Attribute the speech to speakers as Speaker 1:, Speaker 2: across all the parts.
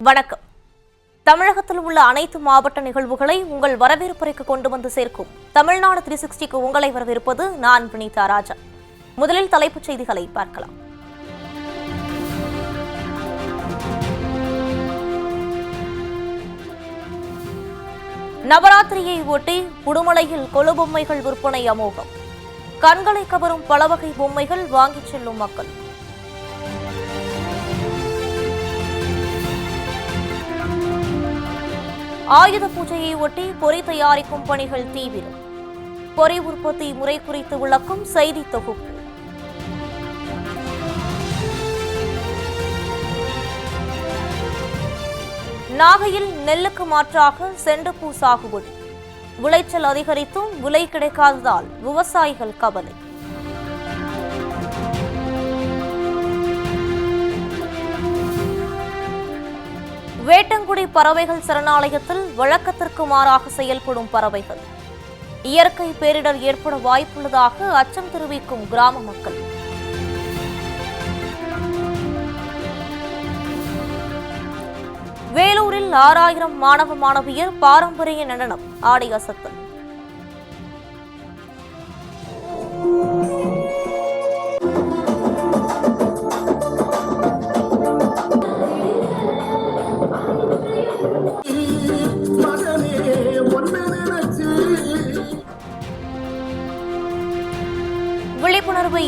Speaker 1: வணக்கம். தமிழகத்தில் உள்ள அனைத்து மாவட்ட நிகழ்வுகளை உங்கள் வரவேற்புரைக்கு கொண்டு வந்து சேர்க்கும் தமிழ்நாடு த்ரீ சிக்ஸ்டிக்கு உங்களை வரவேற்பது நான் வினிதா ராஜா முதலில் தலைப்புச் செய்திகளை பார்க்கலாம். நவராத்திரியை ஒட்டி உடுமலையில் கொலுபொம்மைகள் விற்பனை அமோகம். கண்களை கவரும் பல வகை பொம்மைகள் வாங்கிச் செல்லும் மக்கள். ஆயுத பூஜையை ஒட்டி பொறி தயாரிக்கும் பணிகள் தீவிரம். பொறி உற்பத்தி முறை குறித்து விளக்கும் செய்தி தொகுப்பு. நாகையில் நெல்லுக்கு மாற்றாக செண்டுப்பூ சாகுபடி. விளைச்சல் அதிகரித்தும் விலை கிடைக்காததால் விவசாயிகள் கவலை. வேட்டங்குடி பறவைகள் சரணாலயத்தில் வழக்கத்திற்கு மாறாக செயல்படும் பறவைகள். இயற்கை பேரிடர் ஏற்பட வாய்ப்புள்ளதாக அச்சம் தெரிவிக்கும் கிராம மக்கள். வேலூரில் ஆறாயிரம் மாணவ மாணவியர் பாரம்பரிய நடனம் ஆடி அசத்தல்.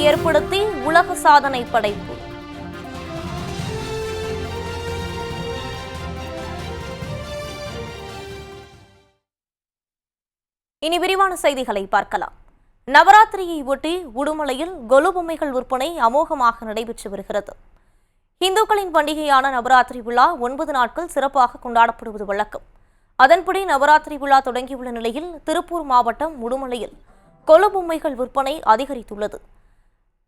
Speaker 1: ஏற்படுத்தி உலக சாதனை படைப்பு. இனி விரிவான செய்திகளை பார்க்கலாம். நவராத்திரியை ஒட்டி உடுமலையில் கொலு பொம்மைகள் விற்பனை அமோகமாக நடைபெற்று வருகிறது. இந்துக்களின் பண்டிகையான நவராத்திரி விழா ஒன்பது நாட்கள் சிறப்பாக கொண்டாடப்படுவது வழக்கம். அதன்படி நவராத்திரி விழா தொடங்கியுள்ள நிலையில் திருப்பூர் மாவட்டம் உடுமலையில் கொலு பொம்மைகள் விற்பனை அதிகரித்துள்ளது.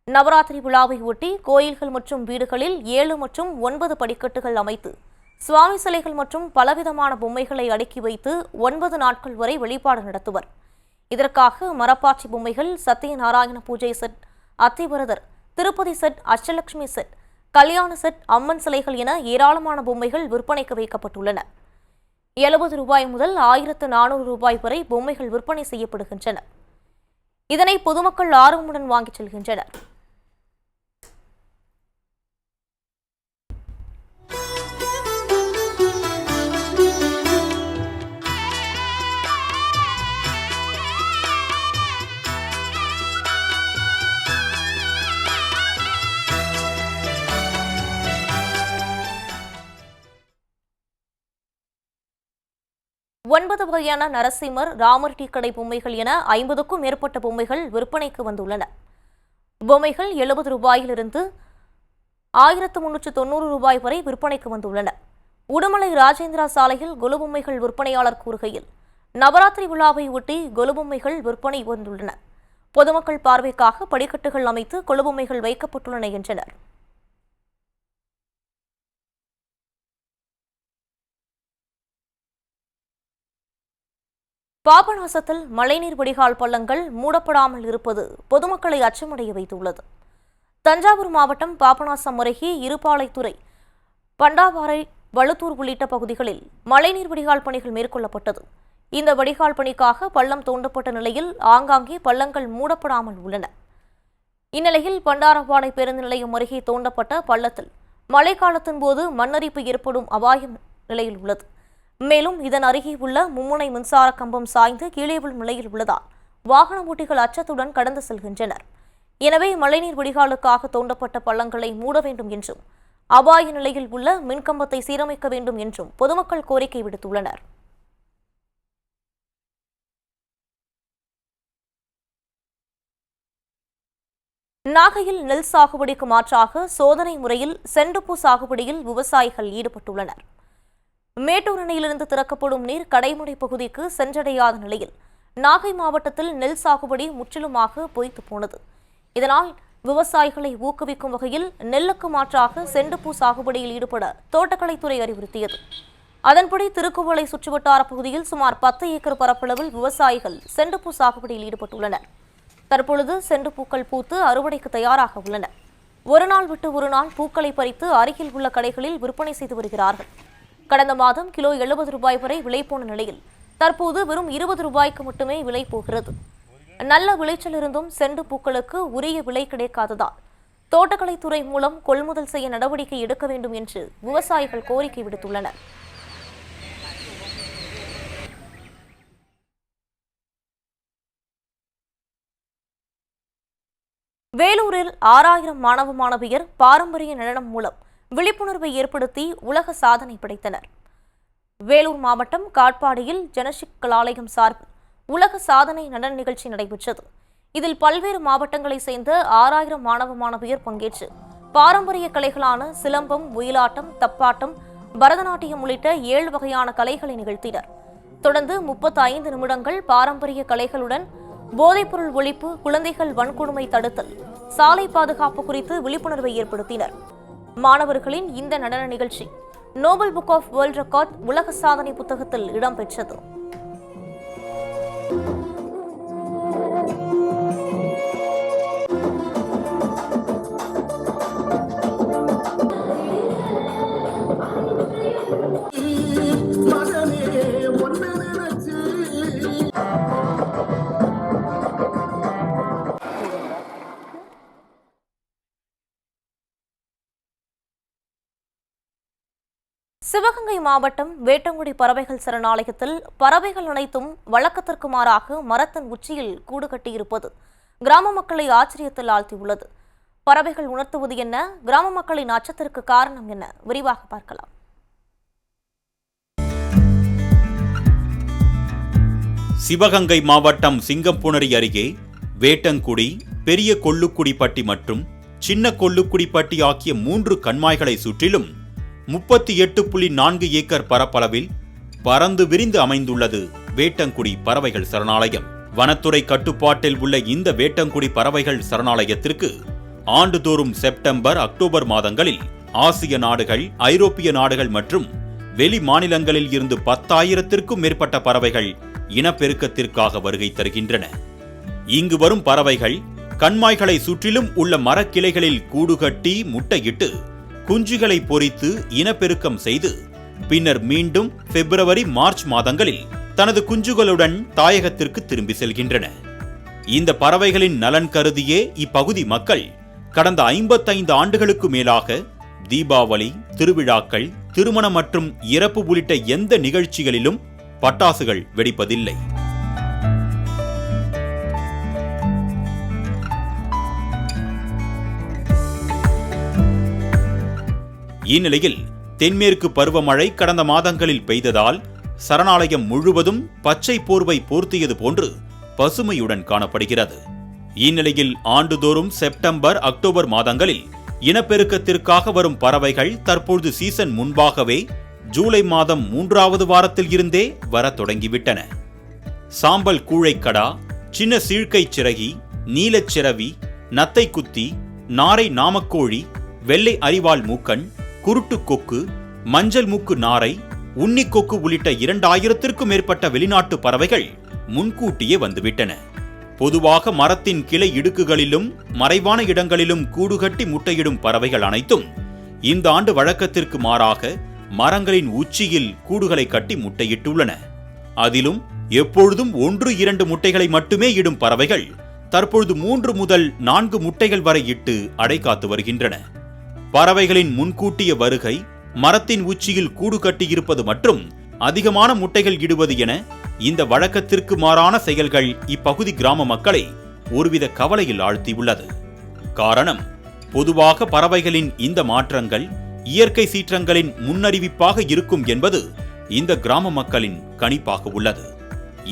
Speaker 1: நவராத்திரி விழாவை ஒட்டி கோயில்கள் மற்றும் வீடுகளில் ஏழு மற்றும் ஒன்பது படிக்கட்டுகள் அமைத்து சுவாமி சிலைகள் மற்றும் பலவிதமான பொம்மைகளை அடுக்கி வைத்து ஒன்பது நாட்கள் வரை வழிபாடு நடத்துவர். இதற்காக மரப்பாச்சி பொம்மைகள் Satyanarayana puja set Athivaradar Tirupati set Ashtalakshmi set கல்யாண செட் அம்மன் சிலைகள் என ஏராளமான பொம்மைகள் விற்பனைக்கு வைக்கப்பட்டுள்ளன. எழுபது ரூபாய் முதல் ஆயிரத்து நானூறு ரூபாய் வரை பொம்மைகள் விற்பனை செய்யப்படுகின்றன. இதனை பொதுமக்கள் ஆர்வமுடன் வாங்கிச் செல்கின்றனர். ஒன்பது வகையான நரசிம்மர் ராமர் டீக்கடை பொம்மைகள் என ஐம்பதுக்கும் மேற்பட்ட பொம்மைகள் விற்பனைக்கு வந்துள்ளன. பொம்மைகள் எழுபது ரூபாயிலிருந்து ஆயிரத்து முன்னூற்று தொண்ணூறு ரூபாய் வரை விற்பனைக்கு வந்துள்ளன. உடுமலை ராஜேந்திரா சாலையில் கொலுபொம்மைகள் விற்பனையாளர் கூறுகையில் நவராத்திரி விழாவை ஒட்டி கொலுபொம்மைகள் விற்பனை வந்துள்ளன. பொதுமக்கள் பார்வைக்காக படிக்கட்டுகள் அமைத்து கொலுபொம்மைகள் வைக்கப்பட்டுள்ளன என்றனர். பாபநாசத்தில் மழைநீர் வடிகால் பள்ளங்கள் மூடப்படாமல் இருப்பது பொதுமக்களை அச்சமடைய வைத்துள்ளது. தஞ்சாவூர் மாவட்டம் பாபநாசம் அருகே இருபாலைத்துறை பண்டாவாரை வழுத்தூர் உள்ளிட்ட பகுதிகளில் மழைநீர் வடிகால் பணிகள் மேற்கொள்ளப்பட்டது. இந்த வடிகால் பணிக்காக பள்ளம் தோண்டப்பட்ட நிலையில் ஆங்காங்கே பள்ளங்கள் மூடப்படாமல் உள்ளன. இந்நிலையில் பண்டாரப்பாளை பேருந்து நிலையம் அருகே தோண்டப்பட்ட பள்ளத்தில் மழைக்காலத்தின் போது மண்ணரிப்பு ஏற்படும் அபாயம் நிலையில் உள்ளது. மேலும் இதன் அருகே உள்ள மும்முனை மின்சார கம்பம் சாய்ந்து கீழே விழும் நிலையில் உள்ளதால் வாகன ஓட்டிகள் அச்சத்துடன் கடந்து செல்கின்றனர். எனவே மழைநீர் வடிகாலுக்காக தோண்டப்பட்ட பள்ளங்களை மூட வேண்டும் என்றும் அபாய நிலையில் உள்ள மின்கம்பத்தை சீரமைக்க வேண்டும் என்றும் பொதுமக்கள் கோரிக்கை விடுத்துள்ளனர். நாகையில் நெல் சாகுபடிக்கு மாற்றாக சோதனை முறையில் செண்டுப்பூ சாகுபடியில் விவசாயிகள் ஈடுபட்டுள்ளனர். மேட்டூர் அணையிலிருந்து திறக்கப்படும் நீர் கடைமுடை பகுதிக்கு சென்றடையாத நிலையில் நாகை மாவட்டத்தில் நெல் சாகுபடி முற்றிலுமாக பொய்த்து போனது. இதனால் விவசாயிகளை ஊக்குவிக்கும் வகையில் நெல்லுக்கு மாற்றாக செண்டுப்பூ சாகுபடியில் ஈடுபட தோட்டக்கலைத்துறை அறிவுறுத்தியது. அதன்படி திருக்குவளை சுற்றுவட்டார பகுதியில் சுமார் பத்து ஏக்கர் பரப்பளவில் விவசாயிகள் செண்டுப்பூ சாகுபடியில் ஈடுபட்டுள்ளனர். தற்பொழுது செண்டு பூக்கள் பூத்து அறுவடைக்கு தயாராக உள்ளன ஒரு நாள் விட்டு ஒரு நாள் பூக்களை பறித்து அருகில் உள்ள கடைகளில் விற்பனை செய்து வருகிறார்கள். கடந்த மாதம் கிலோ எழுபது ரூபாய் வரை விலை போன நிலையில் தற்போது வெறும் இருபது ரூபாய்க்கு மட்டுமே விலை போகிறது. நல்ல விளைச்சல் இருந்தும் செண்டு பூக்களுக்கு உரிய விலை கிடைக்காததால் தோட்டக்கலைத்துறை மூலம் கொள்முதல் செய்ய நடவடிக்கை எடுக்க வேண்டும் என்று விவசாயிகள் கோரிக்கை விடுத்துள்ளனர். வேலூரில் ஆறாயிரம் மாணவ மாணவியர் பாரம்பரிய நடனம் மூலம் விழிப்புணர்வை ஏற்படுத்தி உலக சாதனை படைத்தனர். வேலூர் மாவட்டம் காட்பாடியில் ஜனசிக் கலாலயம் சார்பில் உலக சாதனை நடன நிகழ்ச்சி நடைபெற்றது. இதில் பல்வேறு மாவட்டங்களைச் சேர்ந்த ஆறாயிரம் மாணவ மாணவியர் பங்கேற்று பாரம்பரிய கலைகளான சிலம்பம் ஒயிலாட்டம் தப்பாட்டம் பரதநாட்டியம் உள்ளிட்ட ஏழு வகையான கலைகளை நிகழ்த்தினர். தொடர்ந்து முப்பத்தி ஐந்து நிமிடங்கள் பாரம்பரிய கலைகளுடன் போதைப்பொருள் ஒழிப்பு குழந்தைகள் வன்கொடுமை தடுத்தல் சாலை பாதுகாப்பு குறித்து விழிப்புணர்வை ஏற்படுத்தினர். மாணவர்களின் இந்த நடன நிகழ்ச்சி Nobel book of world record உலக சாதனை புத்தகத்தில் இடம்பெற்றது. சிவகங்கை மாவட்டம் வேட்டங்குடி பறவைகள் சரணாலயத்தில் பறவைகள் அனைத்தும் வழக்கத்திற்கு மாறாக மரத்தின் உச்சியில் கூடு கட்டியிருப்பது கிராம மக்களை ஆச்சரியத்தில் ஆழ்த்தியுள்ளது. பறவைகள் உணர்த்துவது என்ன? கிராம மக்களின் அச்சத்திற்கு காரணம் என்ன? விரிவாக பார்க்கலாம்.
Speaker 2: சிவகங்கை மாவட்டம் சிங்கம்புணரி அருகே வேட்டங்குடி பெரிய கொள்ளுக்குடிப்பட்டி மற்றும் சின்ன கொள்ளுக்குடிப்பட்டி ஆகிய மூன்று கண்மாய்களை சுற்றிலும் முப்பத்தி எட்டு புள்ளி நான்கு ஏக்கர் பரப்பளவில் பறந்து விரிந்து அமைந்துள்ளது வேட்டங்குடி பறவைகள் சரணாலயம். வனத்துறை கட்டுப்பாட்டில் உள்ள இந்த வேட்டங்குடி பறவைகள் சரணாலயத்திற்கு ஆண்டுதோறும் செப்டம்பர் அக்டோபர் மாதங்களில் ஆசிய நாடுகள் ஐரோப்பிய நாடுகள் மற்றும் வெளி மாநிலங்களில் இருந்து பத்தாயிரத்திற்கும் மேற்பட்ட பறவைகள் இனப்பெருக்கத்திற்காக வருகை தருகின்றன. இங்கு வரும் பறவைகள் கண்மாய்களை சுற்றிலும் உள்ள மரக்கிளைகளில் கூடுகட்டி முட்டையிட்டு குஞ்சுகளை பொறித்து இனப்பெருக்கம் செய்து பின்னர் மீண்டும் பிப்ரவரி மார்ச் மாதங்களில் தனது குஞ்சுகளுடன் தாயகத்திற்கு திரும்பி செல்கின்றன. இந்த பறவைகளின் நலன் கருதியே இப்பகுதி மக்கள் கடந்த ஐம்பத்தைந்து ஆண்டுகளுக்கு மேலாக தீபாவளி திருவிழாக்கள் திருமணம் மற்றும் இறப்பு உள்ளிட்ட எந்த நிகழ்ச்சிகளிலும் பட்டாசுகள் வெடிப்பதில்லை. இந்நிலையில் தென்மேற்கு பருவமழை கடந்த மாதங்களில் பெய்ததால் சரணாலயம் முழுவதும் பச்சை போர்வை போர்த்தியது போன்று பசுமையுடன் காணப்படுகிறது. இந்நிலையில் ஆண்டுதோறும் செப்டம்பர் அக்டோபர் மாதங்களில் இனப்பெருக்கத்திற்காக வரும் பறவைகள் தற்பொழுது சீசன் முன்பாகவே ஜூலை மாதம் மூன்றாவது வாரத்தில் இருந்தே வரத் தொடங்கிவிட்டன. சாம்பல் கூழைக்கடா சின்ன சீழ்க்கை சிறகி நீலச் சிறவி நத்தை குத்தி நாரை நாமக்கோழி வெள்ளை அரிவாள் மூக்கன் குருட்டு கொக்கு மஞ்சள் மூக்கு நாரை உன்னிக்கொக்கு உள்ளிட்ட இரண்டாயிரத்திற்கும் மேற்பட்ட வெளிநாட்டு பறவைகள் முன்கூட்டியே வந்துவிட்டன. பொதுவாக மரத்தின் கிளை இடுக்குகளிலும் மறைவான இடங்களிலும் கூடுகட்டி முட்டையிடும் பறவைகள் அனைத்தும் இந்த ஆண்டு வழக்கத்திற்கு மாறாக மரங்களின் உச்சியில் கூடுகளை கட்டி முட்டையிட்டுள்ளன. அதிலும் எப்பொழுதும் ஒன்று இரண்டு முட்டைகளை மட்டுமே இடும் பறவைகள் தற்பொழுது மூன்று முதல் நான்கு முட்டைகள் வரை இட்டு அடை காத்து வருகின்றன. பறவைகளின் முன்கூட்டிய வருகை மரத்தின் உச்சியில் கூடு கட்டியிருப்பது மற்றும் அதிகமான முட்டைகள் இடுவது என இந்த வழக்கத்திற்கு மாறான செயல்கள் இப்பகுதி கிராம மக்களை ஒருவித கவலையில் ஆழ்த்தியுள்ளது. காரணம் பொதுவாக பறவைகளின் இந்த மாற்றங்கள் இயற்கை சீற்றங்களின் முன்னறிவிப்பாக இருக்கும் என்பது இந்த கிராம மக்களின் கணிப்பாக உள்ளது.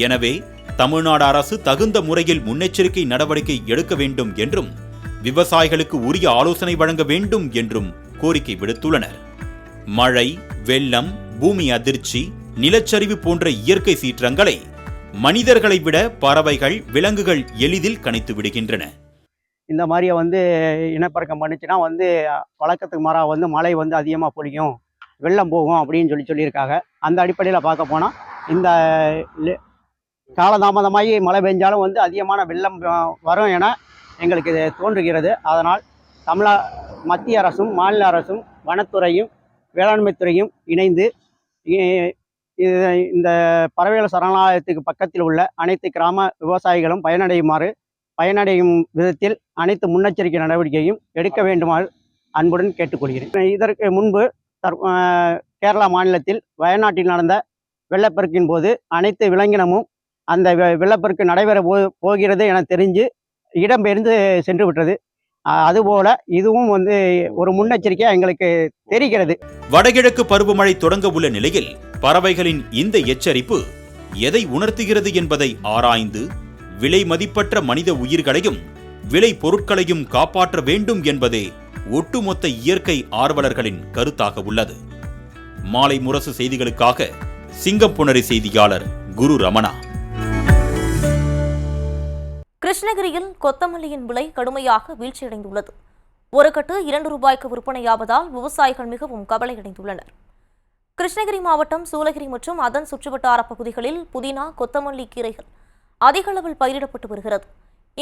Speaker 2: எனவே தமிழ்நாடு அரசு தகுந்த முறையில் முன்னெச்சரிக்கை நடவடிக்கை எடுக்க வேண்டும் என்றும் விவசாயிகளுக்கு உரிய ஆலோசனை வழங்க வேண்டும் என்றும் கோரிக்கை விடுத்துள்ளனர். மழை வெள்ளம் பூமி அதிர்ச்சி நிலச்சரிவு போன்ற இயற்கை சீற்றங்களை மனிதர்களை விட பறவைகள் விலங்குகள் எளிதில் கணித்து விடுகின்றன.
Speaker 3: இந்த மாதிரியை வந்து இனப்பெருக்கம் பண்ணுச்சுன்னா வந்து வழக்கத்துக்கு மாறாக வந்து மழை வந்து அதிகமாக பொழியும் வெள்ளம் போகும் அப்படின்னு சொல்லி சொல்லியிருக்காங்க. அந்த அடிப்படையில் பார்க்க போனால் இந்த காலதாமதமாகி மழை பெஞ்சாலும் வந்து அதிகமான வெள்ளம் வரும் என எங்களுக்கு இது தோன்றுகிறது. அதனால் தமிழா மத்திய அரசும் மாநில அரசும் வனத்துறையும் வேளாண்மைத்துறையும் இணைந்து இந்த பறவைகள் சரணாலயத்துக்கு பக்கத்தில் உள்ள அனைத்து கிராம விவசாயிகளும் பயனடையுமாறு பயனடையும் விதத்தில் அனைத்து முன்னெச்சரிக்கை நடவடிக்கையும் எடுக்க வேண்டுமாறு அன்புடன் கேட்டுக்கொள்கிறேன். இதற்கு முன்பு தற்- கேரளா மாநிலத்தில் வயநாட்டில் நடந்த வெள்ளப்பெருக்கின் போது அனைத்து விலங்கினமும் அந்த வெ- வெள்ளப்பெருக்கு நடைபெற போ போகிறது என தெரிஞ்சு இடம்பெயர்ந்து சென்று விட்டது அதுபோல இதுவும் வந்து ஒரு முன்னெச்சரிக்கையாக எங்களுக்கு தெரிகிறது.
Speaker 2: வடகிழக்கு பருவமழை தொடங்க உள்ள நிலையில் பறவைகளின் இந்த எச்சரிப்பு எதை உணர்த்துகிறது என்பதை ஆராய்ந்து விலை மதிப்பற்ற மனித உயிர்களையும் விலை பொருட்களையும் காப்பாற்ற வேண்டும் என்பதே ஒட்டுமொத்த இயற்கை ஆர்வலர்களின் கருத்தாக உள்ளது. மாலை முரசு செய்திகளுக்காக சிங்கப்புணரி செய்தியாளர் குரு ரமணா.
Speaker 1: கிருஷ்ணகிரியில் கொத்தமல்லியின் விலை கடுமையாக வீழ்ச்சியடைந்துள்ளது. ஒரு கட்டு இரண்டு ரூபாய்க்கு விற்பனையாவதால் விவசாயிகள் மிகவும் கவலையடைந்துள்ளனர். கிருஷ்ணகிரி மாவட்டம் சூளகிரி மற்றும் அதன் சுற்றுவட்டார பகுதிகளில் புதினா கொத்தமல்லி கீரைகள் அதிக அளவில் பயிரிடப்பட்டு வருகிறது.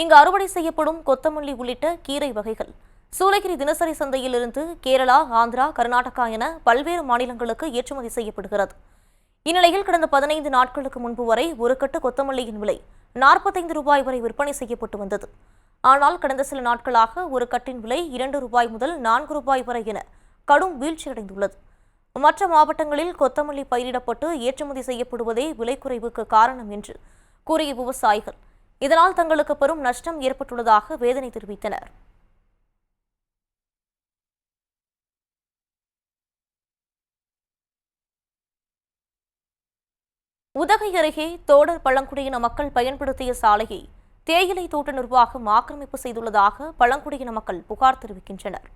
Speaker 1: இங்கு அறுவடை செய்யப்படும் கொத்தமல்லி உள்ளிட்ட கீரை வகைகள் சூளகிரி தினசரி சந்தையிலிருந்து கேரளா ஆந்திரா கர்நாடகா என பல்வேறு மாநிலங்களுக்கு ஏற்றுமதி செய்யப்படுகிறது. இந்நிலையில் கடந்த பதினைந்து நாட்களுக்கு முன்பு வரை ஒரு கட்டு கொத்தமல்லியின் விலை நாற்பத்தைந்து ரூபாய் வரை விற்பனை செய்யப்பட்டு வந்தது. ஆனால் கடந்த சில நாட்களாக ஒரு கட்டின் விலை இரண்டு ரூபாய் முதல் நான்கு ரூபாய் வரை என கடும் வீழ்ச்சியடைந்துள்ளது. மற்ற மாவட்டங்களில் கொத்தமல்லி பயிரிடப்பட்டு ஏற்றுமதி செய்யப்படுவதே விலை குறைவுக்கு காரணம் என்று கூறிய விவசாயிகள் இதனால் தங்களுக்கு பெரும் நஷ்டம் ஏற்பட்டுள்ளதாக வேதனை தெரிவித்தனர். உதகை அருகே தோடர் பழங்குடியின மக்கள் பயன்படுத்திய சாலையை தேயிலை தோட்ட நிர்வாகம் ஆக்கிரமிப்பு செய்துள்ளதாக பழங்குடியின மக்கள் புகார் தெரிவிக்கின்றனர்.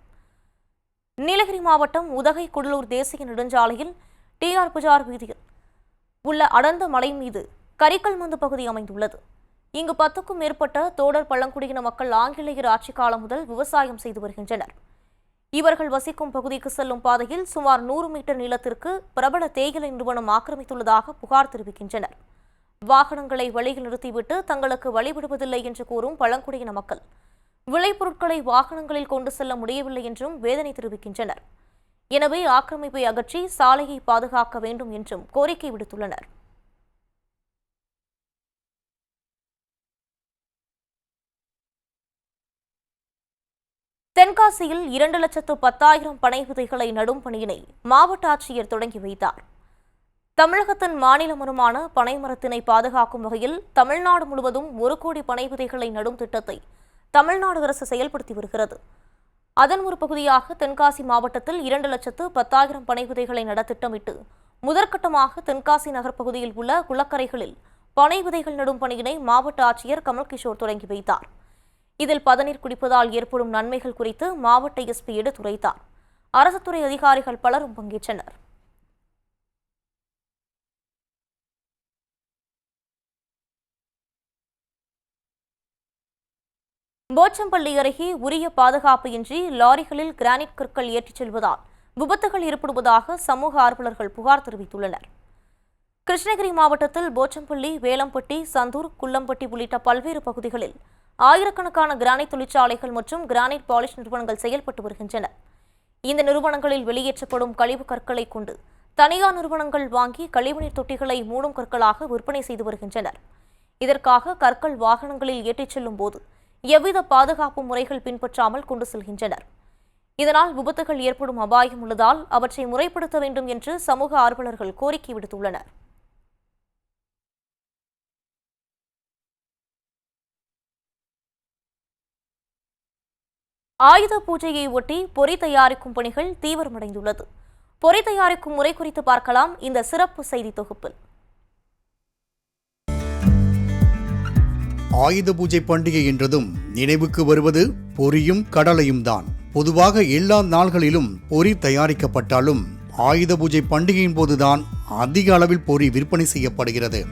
Speaker 1: நீலகிரி மாவட்டம் உதகை குடலூர் தேசிய நெடுஞ்சாலையில் டிஆர் புஜார் வீதியில் உள்ள அடர்ந்த மலை மீது கரிக்கல்மந்து பகுதி அமைந்துள்ளது. இங்கு பத்துக்கும் மேற்பட்ட தோடர் பழங்குடியின மக்கள் ஆங்கிலேயர் ஆட்சி காலம் முதல் விவசாயம் செய்து வருகின்றனர். இவர்கள் வசிக்கும் பகுதிக்கு செல்லும் பாதையில் சுமார் நூறு மீட்டர் நீளத்திற்கு பிரபல தேயிலை நிறுவனம் ஆக்கிரமித்துள்ளதாக புகார் தெரிவிக்கின்றனர். வாகனங்களை வழியில் நிறுத்திவிட்டு தங்களுக்கு வழிவிடுவதில்லை என்று கூறும் பழங்குடியின மக்கள் விளைபொருட்களை வாகனங்களில் கொண்டு செல்ல முடியவில்லை என்றும் வேதனை தெரிவிக்கின்றனர். எனவே ஆக்கிரமிப்பை அகற்றி சாலையை பாதுகாக்க வேண்டும் என்றும் கோரிக்கை விடுத்துள்ளனர். தென்காசியில் இரண்டு லட்சத்து பத்தாயிரம் பனை விதைகளை நடும் பணியினை மாவட்ட ஆட்சியர் தொடங்கி வைத்தார். தமிழகத்தின் மாநில மரமான பனை மரத்தினை பாதுகாக்கும் வகையில் தமிழ்நாடு முழுவதும் ஒரு கோடி பனை விதைகளை நடும் திட்டத்தை தமிழ்நாடு அரசு செயல்படுத்தி வருகிறது. அதன் ஒரு பகுதியாக தென்காசி மாவட்டத்தில் இரண்டு லட்சத்து பத்தாயிரம் பனை விதைகளை நட திட்டமிட்டு முதற்கட்டமாக தென்காசி நகர் பகுதியில் உள்ள குளக்கரைகளில் பனை விதைகள் நடும் பணியினை மாவட்ட ஆட்சியர் கமல்கிஷோர் தொடங்கி வைத்தார். இதில் பதநீர் குடிப்பதால் ஏற்படும் நன்மைகள் குறித்து மாவட்ட எஸ்பி எடுத்துரைத்தார். அரசு துறை அதிகாரிகள் பலரும் பங்கேற்றனர். போச்சம்பள்ளி அருகே உரிய பாதுகாப்பு இன்றி லாரிகளில் கிரானைட் கற்கள் ஏற்றிச் செல்வதால் விபத்துகள் ஏற்படுவதாக சமூக ஆர்வலர்கள் புகார் தெரிவித்துள்ளனர். கிருஷ்ணகிரி மாவட்டத்தில் போச்சம்பள்ளி வேலம்பட்டி சந்தூர் குள்ளம்பட்டி உள்ளிட்ட பல்வேறு பகுதிகளில் ஆயிரக்கணக்கான கிரானைட் தொழிற்சாலைகள் மற்றும் கிரானைட் பாலிஷ் நிறுவனங்கள் செயல்பட்டு வருகின்றன. இந்த நிறுவனங்களில் வெளியேற்றப்படும் கழிவு கற்களை கொண்டு தனியார் நிறுவனங்கள் வாங்கி கழிவுநீர் தொட்டிகளை மூடும் கற்களாக விற்பனை செய்து வருகின்றனர். இதற்காக கற்கள் வாகனங்களில் ஏற்றிச் செல்லும் போது எவ்வித பாதுகாப்பு முறைகள் பின்பற்றாமல் கொண்டு செல்கின்றனர். இதனால் விபத்துகள் ஏற்படும் அபாயம் உள்ளதால் அவற்றை முறைப்படுத்த வேண்டும் என்று சமூக ஆர்வலர்கள் கோரிக்கை விடுத்துள்ளனர். ஆயுத பூஜையை ஒட்டி பொறி தயாரிக்கும் பணிகள் தீவிரமடைந்துள்ளது. பொறி தயாரிக்கும் முறை குறித்து பார்க்கலாம் இந்த சிறப்பு செய்தி தொகுப்பில்.
Speaker 4: ஆயுத பூஜை பண்டிகை என்றதும் நினைவுக்கு வருவது பொரியும் கடலையும் தான். பொதுவாக எல்லா நாள்களிலும் பொரி தயாரிக்கப்பட்டாலும் ஆயுத பூஜை பண்டிகையின் போதுதான் அதிக அளவில் பொரி விற்பனை செய்யப்படுகிறது.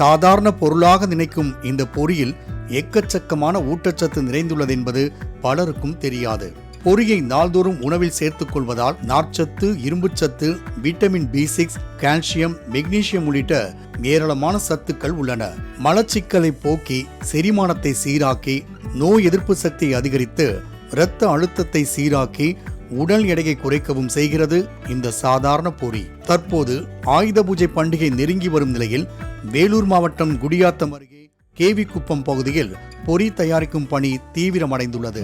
Speaker 4: சாதாரண பொருளாக நினைக்கும் இந்த பொரியில் எக்கச்சக்கமான ஊட்டச்சத்து நிறைந்துள்ளது என்பது பலருக்கும் தெரியாது. பொரியை நாள்தோறும் உணவில் சேர்த்துக் கொள்வதால் நார்ச்சத்து இரும்புச்சத்து vitamin B six calcium magnesium உள்ளிட்ட ஏராளமான சத்துக்கள் உள்ளன. மலச்சிக்கலை போக்கி செரிமானத்தை சீராக்கி நோய் எதிர்ப்பு சக்தியை அதிகரித்து இரத்த அழுத்தத்தை சீராக்கி உடல் எடையை குறைக்கவும் செய்கிறது இந்த சாதாரண பொறி. தற்போது ஆயுத பூஜை பண்டிகை நெருங்கி வரும் நிலையில் வேலூர் மாவட்டம் குடியாத்தம் அருகே கேவிக்குப்பம் பகுதியில் பொரி தயாரிக்கும் பணி தீவிரமடைந்துள்ளது.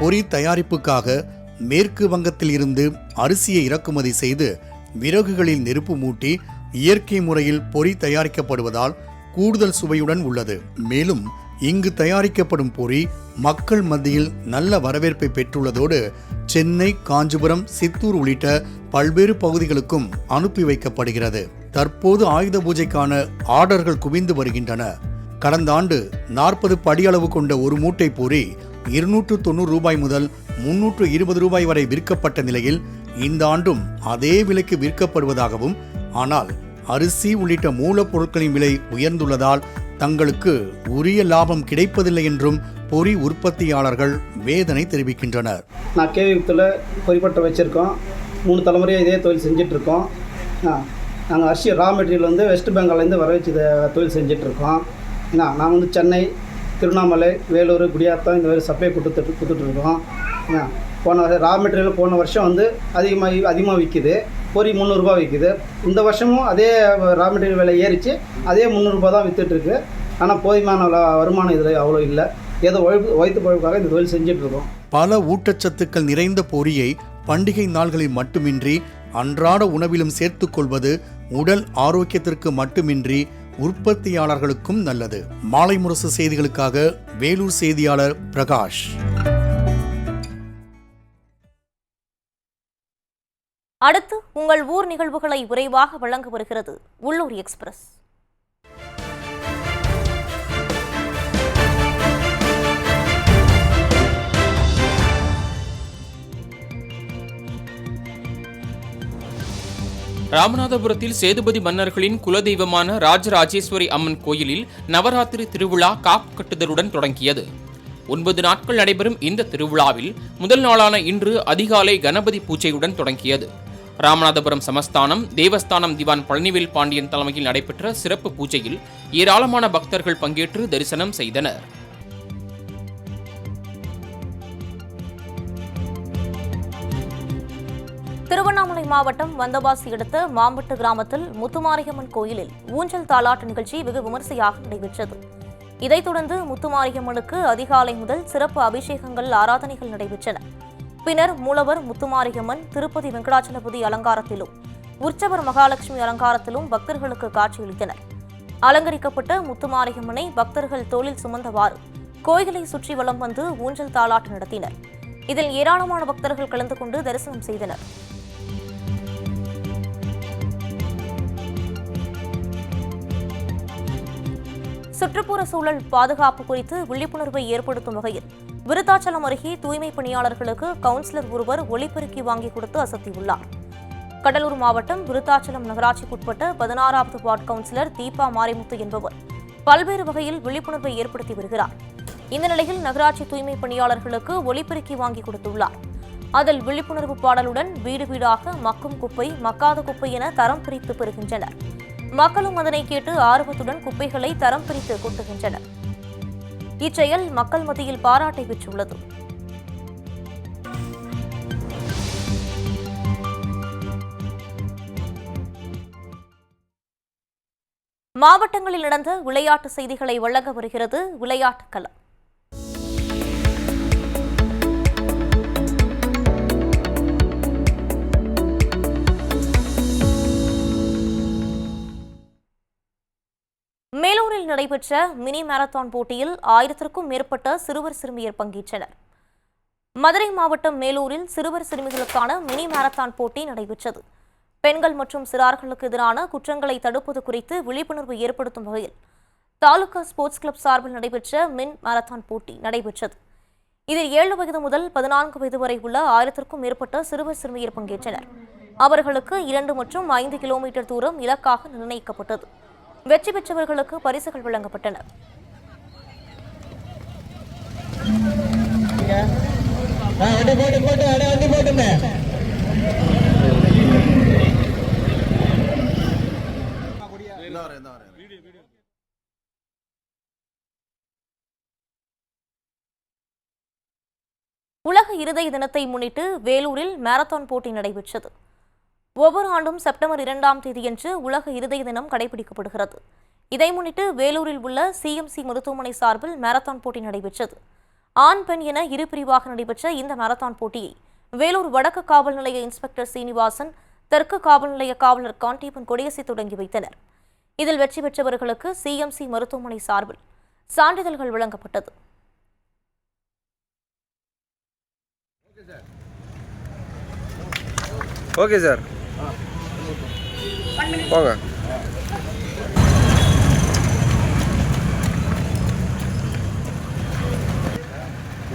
Speaker 4: பொரி தயாரிப்புக்காக மேற்கு வங்கத்தில் இருந்து அரிசியை இறக்குமதி செய்து விறகுகளில் நெருப்பு மூட்டி இயற்கை முறையில் பொரி தயாரிக்கப்படுவதால் கூடுதல் சுவையுடன் உள்ளது. மேலும் இங்கு தயாரிக்கப்படும் பொரி மக்கள் மத்தியில் நல்ல வரவேற்பை பெற்றுள்ளதோடு சென்னை காஞ்சிபுரம் சித்தூர் உள்ளிட்ட பல்வேறு பகுதிகளுக்கும் அனுப்பி வைக்கப்படுகிறது. தற்போது ஆயுத பூஜைக்கான ஆர்டர்கள் குவிந்து வருகின்றன. கடந்த ஆண்டு நாற்பது படியளவு கொண்ட ஒரு மூட்டை பூரி இருநூற்று தொண்ணூறு ரூபாய் முதல் முன்னூற்று இருபது ரூபாய் வரை விற்கப்பட்ட நிலையில் இந்த ஆண்டும் அதே விலைக்கு விற்கப்படுவதாகவும் ஆனால் அரிசி உள்ளிட்ட மூலப்பொருட்களின் விலை உயர்ந்துள்ளதால் தங்களுக்கு உரிய லாபம் கிடைப்பதில்லை என்றும் பொறி உற்பத்தியாளர்கள் வேதனை தெரிவிக்கின்றனர்.
Speaker 5: நான் கேவிபத்தில் பொறிப்பட்ட வச்சுருக்கோம். மூணு தலைமுறையாக இதே தொழில் செஞ்சிட்ருக்கோம் நாங்கள் அரிசி ரா மெட்டீரியல் வந்து வெஸ்ட் பெங்கால்லேருந்து வர வச்சு இதை தொழில் செஞ்சிட்ருக்கோம் ஏன்னா நான் வந்து சென்னை திருவண்ணாமலை வேலூர் குடியாத்தம் இந்த மாதிரி சப்ளை கொடுத்துட்டு கொடுத்துட்ருக்கோம் ஏன்னா போன வருஷம் ரா மெட்டீரியல் போன வருஷம் வந்து அதிகமாக அதிகமாக விற்கிது பொரி முந்நூறுரூபா விற்கிது இந்த வருஷமும் அதே ரா மெட்டீரியல் விலை ஏறிச்சு. அதே முந்நூறுரூபா தான் விற்றுட்ருக்கு ஆனால் போதுமான வருமானம் இதில் அவ்வளோ இல்லை. ஏதோ உழைப்பு வயிற்று பழப்புக்காக இந்த தொழில் செஞ்சிட்ருக்கோம்
Speaker 4: பல ஊட்டச்சத்துக்கள் நிறைந்த பொரியை பண்டிகை நாள்களில் மட்டுமின்றி அன்றாட உணவிலும் சேர்த்துக்கொள்வது உடல் ஆரோக்கியத்திற்கு மட்டுமின்றி உற்பத்தியாளர்களுக்கும் நல்லது. மாலை முரசு செய்திகளுக்காக வேலூர் செய்தியாளர் பிரகாஷ்.
Speaker 1: அடுத்து உங்கள் ஊர் நிகழ்வுகளை விரைவாக வழங்க வருகிறது உள்ளூர் எக்ஸ்பிரஸ்.
Speaker 6: ராமநாதபுரத்தில் சேதுபதி மன்னர்களின் குலதெய்வமான ராஜராஜேஸ்வரி அம்மன் கோயிலில் நவராத்திரி திருவிழா காப்பு கட்டுதலுடன் தொடங்கியது. ஒன்பது நாட்கள் நடைபெறும் இந்த திருவிழாவில் முதல் நாளான இன்று அதிகாலை கணபதி பூஜையுடன் தொடங்கியது. ராமநாதபுரம் சமஸ்தானம் தேவஸ்தானம் திவான் பழனிவேல் பாண்டியன் தலைமையில் நடைபெற்ற சிறப்பு பூஜையில் ஏராளமான பக்தர்கள் பங்கேற்று தரிசனம் செய்தனர்.
Speaker 1: திருவண்ணாமலை மாவட்டம் வந்தவாசி அடுத்த மாம்பட்டு கிராமத்தில் முத்துமாரியம்மன் கோயிலில் ஊஞ்சல் தாலாட்டு நிகழ்ச்சி வெகு விமரிசையாக நடைபெற்றது. இதைத் தொடர்ந்து முத்துமாரியம்மனுக்கு அதிகாலை முதல் சிறப்பு அபிஷேகங்கள் ஆராதனைகள் நடைபெற்றன. பின்னர் மூலவர் முத்துமாரியம்மன் திருப்பதி வெங்கடாச்சலபதி அலங்காரத்திலும் உற்சவர் மகாலட்சுமி அலங்காரத்திலும் பக்தர்களுக்கு காட்சியளித்தனர். அலங்கரிக்கப்பட்ட முத்துமாரியம்மனை பக்தர்கள் தோளில் சுமந்தவாறு கோயிலை சுற்றி வலம் வந்து ஊஞ்சல் தாலாட்டு நடத்தினர். இதில் ஏராளமான பக்தர்கள் கலந்து கொண்டு தரிசனம் செய்தனர். சுற்றுப்புற சூழல் பாதுகாப்பு குறித்து விழிப்புணர்வை ஏற்படுத்தும் வகையில் விருத்தாச்சலம் அருகே தூய்மை பணியாளர்களுக்கு கவுன்சிலர் ஒருவர் ஒலிபெருக்கி வாங்கி கொடுத்து அசத்தியுள்ளார். கடலூர் மாவட்டம் விருத்தாச்சலம் நகராட்சிக்குட்பட்ட பதினாறாவது வார்டு கவுன்சிலர் தீபா மாரிமுத்து என்பவர் பல்வேறு வகையில் விழிப்புணர்வை ஏற்படுத்தி வருகிறார். இந்த நிலையில் நகராட்சி தூய்மை பணியாளர்களுக்கு ஒலிபெருக்கி வாங்கி கொடுத்துள்ளார். அதில் விழிப்புணர்வு பாடலுடன் வீடு வீடாக மக்கும் குப்பை மக்காத குப்பை என தரம் பிரித்து பெறுகின்றனர். மக்களும் அதனை கேட்டு ஆர்வத்துடன் குப்பைகளை தரம் பிரித்து கொட்டுகின்றனர். இச்செயல் மக்கள் மத்தியில் பாராட்டை பெற்றுள்ளது. மாவட்டங்களில் நடந்த விளையாட்டு செய்திகளை வழங்க வருகிறது விளையாட்டுக் களம் கரூரில் நடைபெற்ற மினி மாரத்தான் போட்டியில் ஆயிரத்திற்கும் மேற்பட்ட சிறுவர் சிறுமியர் பங்கேற்றனர். மதுரை மாவட்டம் மேலூரில் சிறுவர் சிறுமிகளுக்கான மினி மாரத்தான் போட்டி நடைபெற்றது. பெண்கள் மற்றும் சிறார்களுக்கு எதிரான குற்றங்களை தடுப்பது குறித்து விழிப்புணர்வு ஏற்படுத்தும் வகையில் தாலுகா ஸ்போர்ட்ஸ் கிளப் சார்பில் நடைபெற்ற மின் மாரத்தான் போட்டி நடைபெற்றது. இதில் ஏழு வயது முதல் பதினான்கு வயது வரை உள்ள ஆயிரத்திற்கும் மேற்பட்ட சிறுவர் சிறுமியர் பங்கேற்றனர். அவர்களுக்கு இரண்டு மற்றும் ஐந்து கிலோமீட்டர் தூரம் இலக்காக நிர்ணயிக்கப்பட்டது. வெற்றி பெற்றவர்களுக்கு பரிசுகள் வழங்கப்பட்டன. உலக இருதய தினத்தை முன்னிட்டு வேலூரில் மாரத்தான் போட்டி நடைபெற்றது. ஒவ்வொரு ஆண்டும் செப்டம்பர் இரண்டாம் தேதியன்று உலக இருதய தினம் கடைபிடிக்கப்படுகிறது. இதை முன்னிட்டு வேலூரில் உள்ள சிஎம்சி மருத்துவமனை சார்பில் மாரத்தான் போட்டி நடைபெற்றது. ஆண் பெண் என இரு பிரிவாக நடைபெற்ற இந்த மாரத்தான் போட்டியை வேலூர் வடக்கு காவல் நிலைய இன்ஸ்பெக்டர் சீனிவாசன் தெற்கு காவல் நிலைய காவலர் காண்டீபன் கொடியசை தொடங்கி வைத்தனர். இதில் வெற்றி பெற்றவர்களுக்கு சிஎம்சி மருத்துவமனை சார்பில் சான்றிதழ்கள் வழங்கப்பட்டது.
Speaker 7: Okay sir. போங்க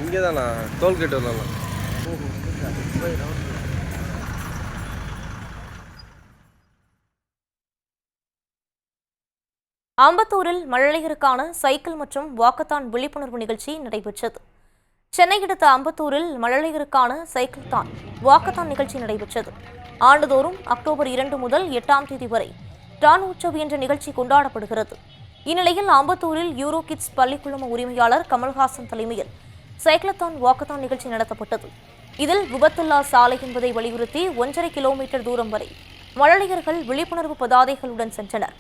Speaker 7: இங்கே தானா டோல்கேட் வரலாம்
Speaker 1: அம்பத்தூரில் மழலையருக்கான சைக்கிள் மற்றும் வாக்கத்தான் விழிப்புணர்வு நிகழ்ச்சி நடைபெற்றது. சென்னை அடுத்த அம்பத்தூரில் மழலையருக்கான சைக்கிள் தான் வாக்கத்தான் நிகழ்ச்சி நடைபெற்றது. ஆண்டுதோறும் அக்டோபர் இரண்டு முதல் எட்டாம் தேதி வரை டான் உற்சவ் என்ற நிகழ்ச்சி கொண்டாடப்படுகிறது. இந்நிலையில் அம்பத்தூரில் யூரோ கிட்ஸ் பள்ளிக்குழும உரிமையாளர் கமல்ஹாசன் தலைமையில் சைக்கிளத்தான் வாக்கத்தான் நிகழ்ச்சி நடத்தப்பட்டது. இதில் விபத்தில்லா சாலை என்பதை வலியுறுத்தி ஒன்றரை கிலோமீட்டர் தூரம் வரை மழலையர்கள் விழிப்புணர்வு பதாதைகளுடன் சென்றனர்.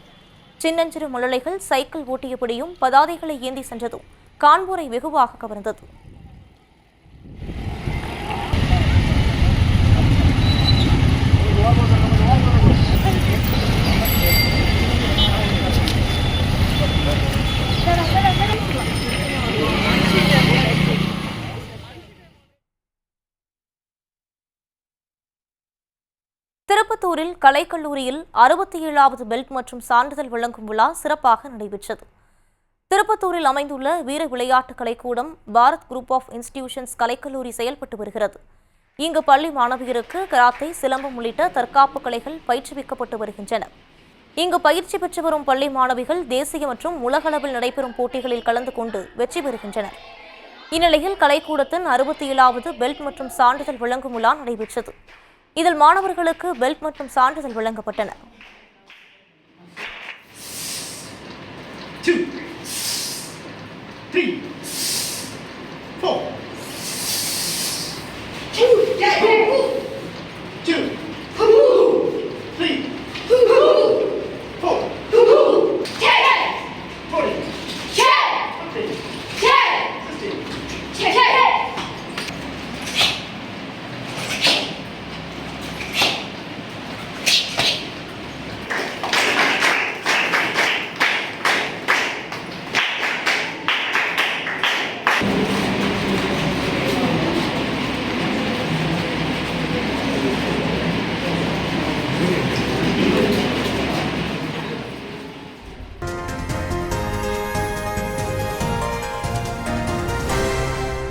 Speaker 1: சின்னஞ்சிறு மழலைகள் சைக்கிள் ஓட்டியபடியும் பதாதைகளை ஏந்தி சென்றதும் காண்போரை வெகுவாக கவர்ந்தது. திருப்பத்தூரில் கலைக்கல்லூரியில் அறுபத்தி ஏழாவது பெல்ட் மற்றும் சான்றிதழ் வழங்கும் விழா சிறப்பாக நடைபெற்றது. திருப்பத்தூரில் அமைந்துள்ள வீர விளையாட்டு கலைக்கூடம் பாரத் குரூப் ஆஃப் இன்ஸ்டிடியூஷன்ஸ் கலைக்கல்லூரி செயல்பட்டு வருகிறது. இங்கு பள்ளி மாணவியருக்கு கராத்தை சிலம்பம் உள்ளிட்ட தற்காப்பு கலைகள் பயிற்றுவிக்கப்பட்டு வருகின்றன. இங்கு பயிற்சி பெற்று வரும் பள்ளி மாணவிகள் தேசிய மற்றும் உலகளவில் நடைபெறும் போட்டிகளில் கலந்து கொண்டு வெற்றி பெறுகின்றனர். இந்நிலையில் கலைக்கூடத்தின் அறுபத்தி ஏழாவது பெல்ட் மற்றும் சான்றிதழ் வழங்கும் விழா நடைபெற்றது. இதில் மாணவர்களுக்கு பெல்ட் மற்றும் சான்றிதழ் வழங்கப்பட்டன.
Speaker 8: Two, yeah,